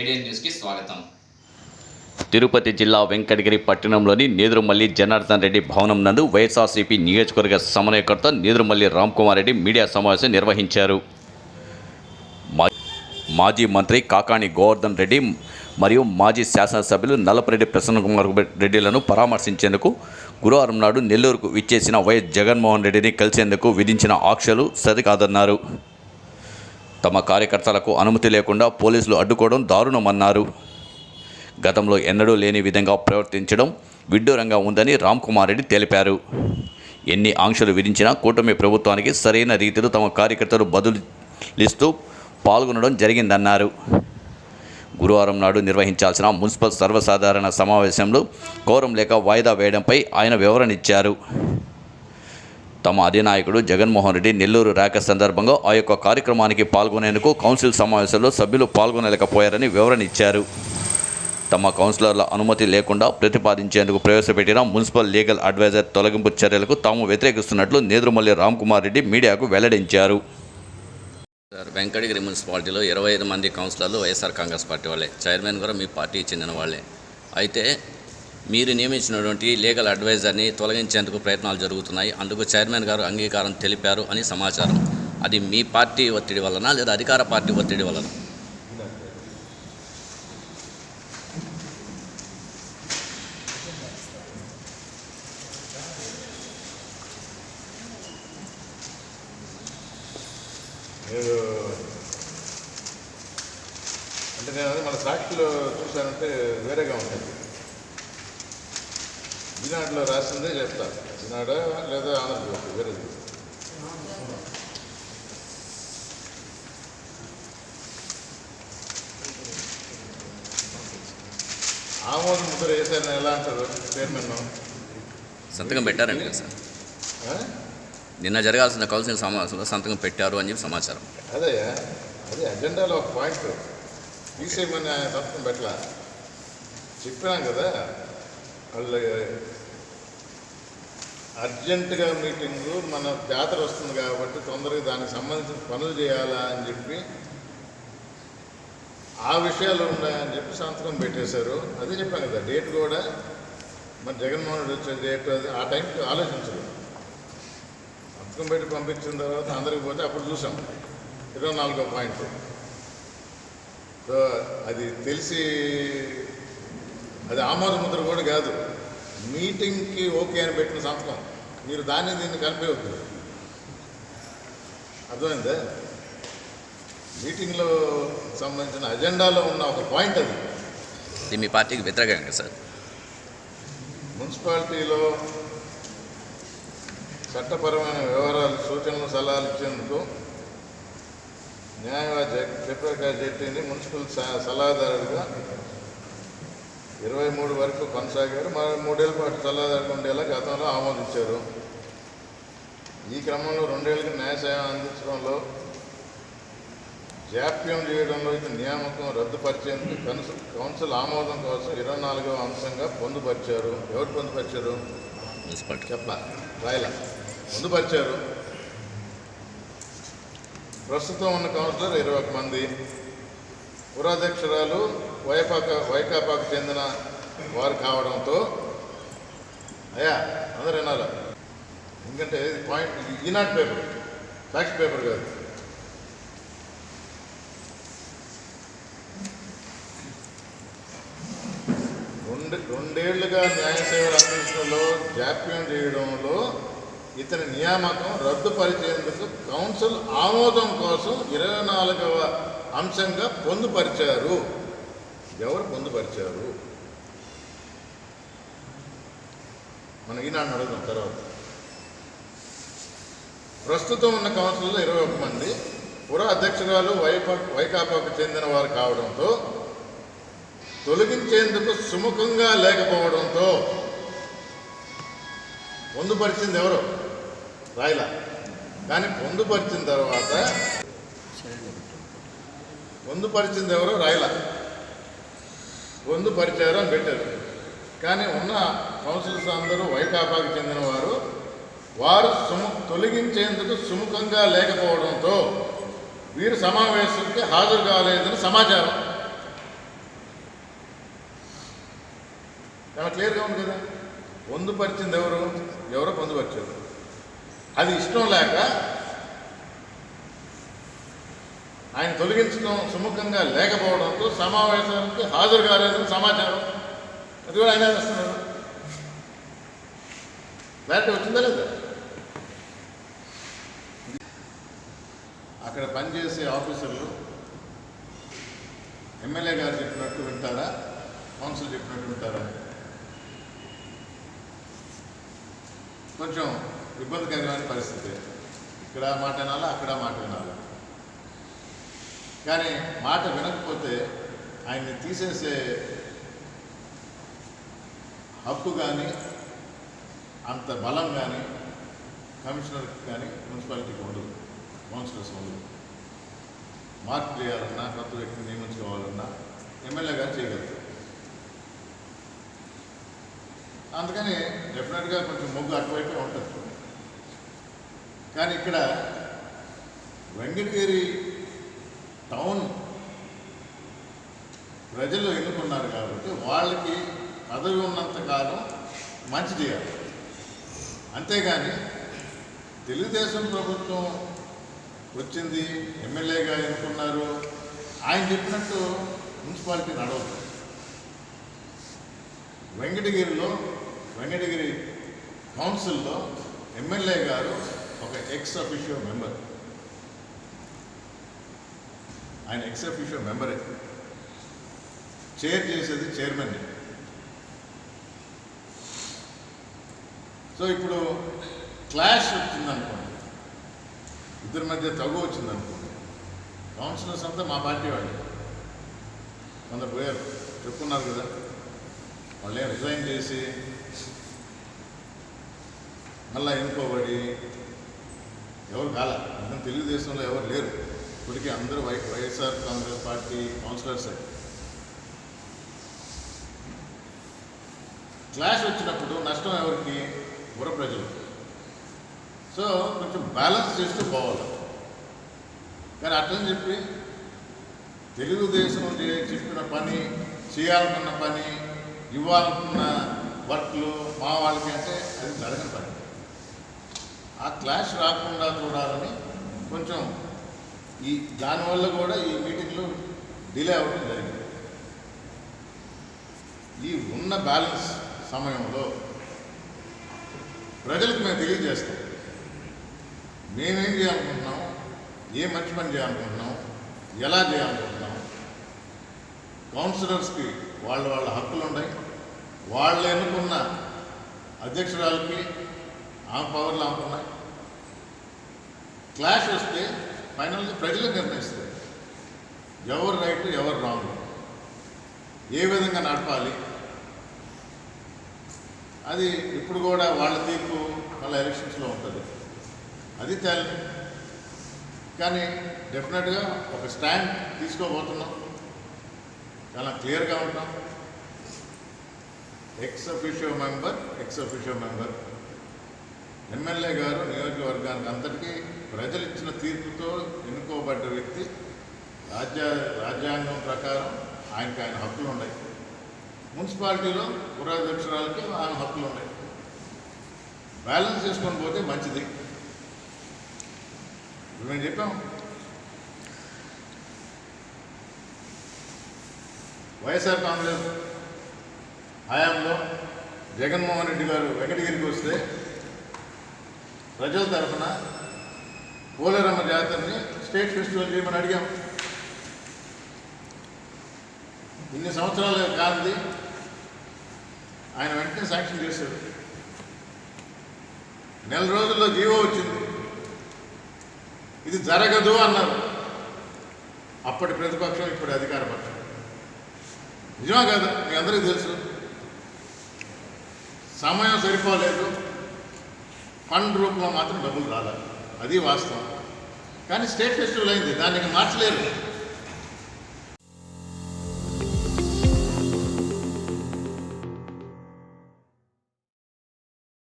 ఏడియన్ న్యూస్కి స్వాగతం. తిరుపతి జిల్లా వెంకటగిరి పట్టణంలోని నేదురుమల్లి జనార్దన్ రెడ్డి భవనం నందు వైఎస్ఆర్సీపీ నియోజకవర్గ సమన్వయకర్త నేదురుమల్లి రామ్ కుమార్ రెడ్డి మీడియా సమావేశం నిర్వహించారు. మాజీ మంత్రి కాకాణి గోవర్ధన్ రెడ్డి మరియు మాజీ శాసనసభ్యులు నల్లపరెడ్డి ప్రసన్నకుమార్ రెడ్డిలను పరామర్శించేందుకు గురువారం నాడు నెల్లూరుకు విచ్చేసిన వైఎస్ జగన్మోహన్ రెడ్డిని కలిసేందుకు విధించిన ఆంక్షలు సరికాదన్నారు. తమ కార్యకర్తలకు అనుమతి లేకుండా పోలీసులు అడ్డుకోవడం దారుణమన్నారు. గతంలో ఎన్నడూ లేని విధంగా ప్రవర్తించడం విడ్డూరంగా ఉందని రామ్ కుమార్ రెడ్డి తెలిపారు. ఎన్ని ఆంక్షలు విధించినా కూటమి ప్రభుత్వానికి సరైన రీతిలో తమ కార్యకర్తలు బదులిస్తూ పాల్గొనడం జరిగిందన్నారు. గురువారం నాడు నిర్వహించాల్సిన మున్సిపల్ సర్వసాధారణ సమావేశంలో కోరం లేక వాయిదా వేయడంపై ఆయన వివరణ ఇచ్చారు. తమ అధినాయకుడు జగన్మోహన్ రెడ్డి నెల్లూరు రాక సందర్భంగా ఆ యొక్క కార్యక్రమానికి పాల్గొనేందుకు కౌన్సిల్ సమావేశంలో సభ్యులు పాల్గొనలేకపోయారని వివరణ ఇచ్చారు. తమ కౌన్సిలర్ల అనుమతి లేకుండా ప్రతిపాదించేందుకు ప్రవేశపెట్టిన మున్సిపల్ లీగల్ అడ్వైజర్ తొలగింపు చర్యలకు తాము వ్యతిరేకిస్తున్నట్లు నేదురుమల్లి రామ్ కుమార్ రెడ్డి మీడియాకు వెల్లడించారు. సార్ వెంకటగిరి మున్సిపాలిటీలో ఇరవై ఐదు మంది కౌన్సిలర్లు వైఎస్ఆర్ కాంగ్రెస్ పార్టీ వాళ్ళే. చైర్మన్ కూడా మీ పార్టీకి చెందిన వాళ్ళే. అయితే మీరు నియమించినటువంటి లీగల్ అడ్వైజర్ని తొలగించేందుకు ప్రయత్నాలు జరుగుతున్నాయి. అందుకు చైర్మన్ గారు అంగీకారం తెలిపారు అని సమాచారం. అది మీ పార్టీ ఒత్తిడి వలన లేదా అధికార పార్టీ ఒత్తిడి వలన? అంటే నేను మన సాక్షిలో చూశానంటే వేరేగా ఉంటుంది ఈనాడులో రాసిందే చెప్తా. ఈనాడ లేదా ఆంధ్రప్రదేశ్ వేరేది ఆమోదం ముద్ర వేసాను ఎలా అంటారు? చైర్మన్ సంతకం పెట్టారండి కదా సార్. నిన్న జరగాల్సిన కౌన్సిల్ సమావేశంలో సంతకం పెట్టారు అని చెప్పి సమాచారం. అదే అది అజెండాలో ఒక పాయింట్. తీసేయమని ఆయన సంతకం పెట్టలా? చెప్పినాం కదా. వాళ్ళు అర్జెంటుగా మీటింగు మన జాతర వస్తుంది కాబట్టి తొందరగా దానికి సంబంధించిన పనులు చేయాలా అని చెప్పి ఆ విషయాలు ఉన్నాయని చెప్పి సంతకం పెట్టేశారు. అదే చెప్పాను కదా డేట్ కూడా మరి జగన్మోహన్ రెడ్డి వచ్చే డేట్ అది ఆ టైంకి ఆలోచించరు. సంతకం పెట్టి పంపించిన తర్వాత అందరికి పోతే అప్పుడు చూసాం. ఇరవై నాలుగో పాయింట్. సో అది తెలిసి అది ఆమోద ముద్ర కూడా కాదు. మీటింగ్కి ఓకే అని పెట్టిన సంతకం. మీరు దాన్ని దీన్ని కలిపేవద్దు అర్థమైందా? మీటింగ్లో సంబంధించిన అజెండాలో ఉన్న ఒక పాయింట్ అది. ఇది మీ పార్టీకి వ్యతిరేకంగా సార్. మున్సిపాలిటీలో చట్టపరమైన వివరాలు సూచనలు సలహాలు ఇచ్చేందుకు న్యాయవాది జయప్రకాష్ జెట్టిని మున్సిపల్ స- సలహాదారుడిగా ఇరవై మూడు వరకు కొనసాగారు. మరి మూడేళ్ళ పాటు సలహాదారుగా ఉండేలా గతంలో ఆమోదించారు. ఈ క్రమంలో రెండేళ్ళకి న్యాయ సేవ అందించడంలో జాప్యం చేయడంలో ఇది నియామకం రద్దుపరిచేందుకు కౌన్సిల్ కౌన్సిల్ ఆమోదం కోసం ఇరవై నాలుగవ అంశంగా పొందుపరిచారు. ఎవరు పొందుపరిచారు? మున్సిపాలిటీ. చెప్ప రాయల. పొందుపరిచారు. ప్రస్తుతం ఉన్న కౌన్సిలర్ ఇరవై ఒక మంది. పురాధ్యక్షురాలు వైపాక వైకాపాకు చెందిన వారు కావడంతో అయ్యా అందరు విన్నారు ఎందుకంటే ఇది పాయింట్ ఈనాటి పేపర్ ఫ్యాక్ట్ పేపర్ కాదు. రెండు రెండేళ్ళుగా న్యాయ సేవలు అందించడంలో జాప్యం చేయడంలో ఇతని నియామకం రద్దుపరిచేందుకు కౌన్సిల్ ఆమోదం కోసం ఇరవై నాలుగవ అంశంగా పొందుపరిచారు. ఎవరు పొందుపరిచారు? మనం ఈనాడు అడుగుదాం తర్వాత. ప్రస్తుతం ఉన్న కౌన్సిల్లో ఇరవై ఒక మంది. పుర అధ్యక్షురాలు వైపా వైకాపాకు చెందిన వారు కావడంతో తొలగించేందుకు సుముఖంగా లేకపోవడంతో పొందుపరిచింది ఎవరు? రాయల. కానీ పొందుపరిచిన తర్వాత పొందుపరిచింది ఎవరు? రాయల. బంధు పరిచారం పెట్టారు. కానీ ఉన్న కౌన్సిలర్స్ అందరూ వైకాపాకి చెందిన వారు వారు సుము తొలగించేందుకు సుముఖంగా లేకపోవడంతో వీరు సమావేశానికి హాజరు కాలేదని సమాచారం. చాలా క్లియర్గా ఉంది కదా? పొందుపరిచింది ఎవరు? ఎవరో పొందుపరిచారు? అది ఇష్టం లేక ఆయన తొలగించడం సుముఖంగా లేకపోవడంతో సమావేశానికి హాజరు కాలేదని సమాచారం. అది కూడా ఆయన వస్తున్నారు క్లారిటీ వచ్చిందా లేదా? అక్కడ పనిచేసే ఆఫీసర్లు ఎమ్మెల్యే గారు చెప్పినట్టు వింటారా? కౌన్సిల్ చెప్పినట్టు వింటారా? కొంచెం ఇబ్బందికరమైన పరిస్థితి. ఇక్కడ మాట వినాలా? అక్కడ మాట వినాలా? కానీ మాట వినకపోతే ఆయన్ని తీసేసే హక్కు కానీ అంత బలం కానీ కమిషనర్కి కానీ మున్సిపాలిటీకి ఉండదు. కౌన్సిలర్స్ ఉండదు. మార్పు చేయాలన్నా కొత్త వ్యక్తిని నియమించుకోవాలన్నా ఎమ్మెల్యే గారు చేయగలుగుతారు అందుకని డెఫినెట్గా కొంచెం మొగ్గు అటువైపే ఉంటుంది. కానీ ఇక్కడ వెంకటగిరి టౌన్ ప్రజలు ఎన్నుకున్నారు కాబట్టి వాళ్ళకి పదవి ఉన్నంత కాలం మంచి చేయాలి అంతేగాని తెలుగుదేశం ప్రభుత్వం వచ్చింది ఎమ్మెల్యేగా ఎన్నుకున్నారు ఆయన చెప్పినట్టు మున్సిపాలిటీ నడవదు. వెంకటగిరిలో వెంకటగిరి కౌన్సిల్లో ఎమ్మెల్యే గారు ఒక ఎక్స్ అఫీషియో మెంబర్ ఆయన ఎక్స్ మెంబరే. చైర్ చేసేది చైర్మన్. సో ఇప్పుడు క్లాష్ వచ్చిందనుకోండి. ఇద్దరి మధ్య తగు వచ్చిందనుకోండి. కౌన్సిలర్స్ అంతా మా పార్టీ వాళ్ళు. కొందరు పోయారు. చెప్పుకున్నారు కదా. వాళ్ళే రిజైన్ చేసి మళ్ళీ ఎన్నుకోబడి ఎవరు కాల? అందరం తెలుగుదేశంలో ఎవరు లేరు. ఇప్పటికీ అందరూ వై వైఎస్ఆర్ కాంగ్రెస్ పార్టీ కౌన్సిలర్సే క్లాష్ వచ్చినప్పుడు నష్టం ఎవరికి? పుర ప్రజలు సో కొంచెం బ్యాలెన్స్ చేస్తూ పోవాలి. కానీ అట్లని చెప్పి తెలుగుదేశం చెప్పిన పని చేయాలనుకున్న పని ఇవ్వాలనుకున్న వర్క్లు మా వాళ్ళకి అంటే అది జరగని పని. ఆ క్లాష్ రాకుండా చూడాలని ఈ దానివల్ల కూడా ఈ మీటింగ్లు డిలే అవ్వడం జరిగింది. ఈ ఉన్న బ్యాలెన్స్ సమయంలో ప్రజలకు మేము తెలియజేస్తాం. మేమేం చేయాలనుకుంటున్నాం? ఏ మంచి పని చేయాలనుకుంటున్నాం? ఎలా చేయాలనుకుంటున్నాం? కౌన్సిలర్స్కి వాళ్ళ వాళ్ళ హక్కులు ఉన్నాయి వాళ్ళు ఎన్నుకున్న అధ్యక్షురాలకి ఆమె పవర్లు ఆమెకున్నాయి క్లాష్ వస్తే ఫైనల్గా ప్రజలు నిర్ణయిస్తారు ఎవరు రైట్ ఎవరు రాంగ్? ఏ విధంగా నడపాలి? అది ఇప్పుడు కూడా వాళ్ళ తీర్పు వాళ్ళ ఎలక్షన్స్లో ఉంటుంది. అది తేలి కానీ డెఫినెట్గా ఒక స్టాండ్ తీసుకోబోతున్నాం. చాలా క్లియర్గా ఉంటాం ex officio member ex officio member MLA గారు నియోజకవర్గానికి అంతటికీ ప్రజలు ఇచ్చిన తీర్పుతో ఎన్నుకోబడ్డ వ్యక్తి రాజ్య రాజ్యాంగం ప్రకారం ఆయనకి ఆయన హక్కులు ఉన్నాయి. మున్సిపాలిటీలో పురాధ్యక్షురాలకి ఆయన హక్కులు ఉన్నాయి. బ్యాలెన్స్ చేసుకొని పోతే మంచిది. ఇప్పుడు మేము చెప్పాం వైఎస్ఆర్ కాంగ్రెస్ హయాంలో జగన్మోహన్ రెడ్డి గారు వెంకటగిరికి వస్తే ప్రజల తరఫున పోలేరమ్మ జాతరని స్టేట్ ఫెస్టివల్ చేయమని అడిగాం. ఇన్ని సంవత్సరాలు కాదు ఆయన వెంటనే శాంక్షన్ చేశాడు. నెల రోజుల్లో జీవో వచ్చింది. ఇది జరగదు అన్నారు. అప్పటి ప్రతిపక్షం ఇప్పుడు అధికార పక్షం. నిజమా కాదు? మీ అందరికీ తెలుసు. సమయం సరిపోలేదు. ఫండ్ రూపంలో మాత్రం డబ్బులు రాలేదు. అది వాస్తవం. కానీ స్టేట్ ఫెస్టివల్ అయింది దాన్ని మార్చలేరు.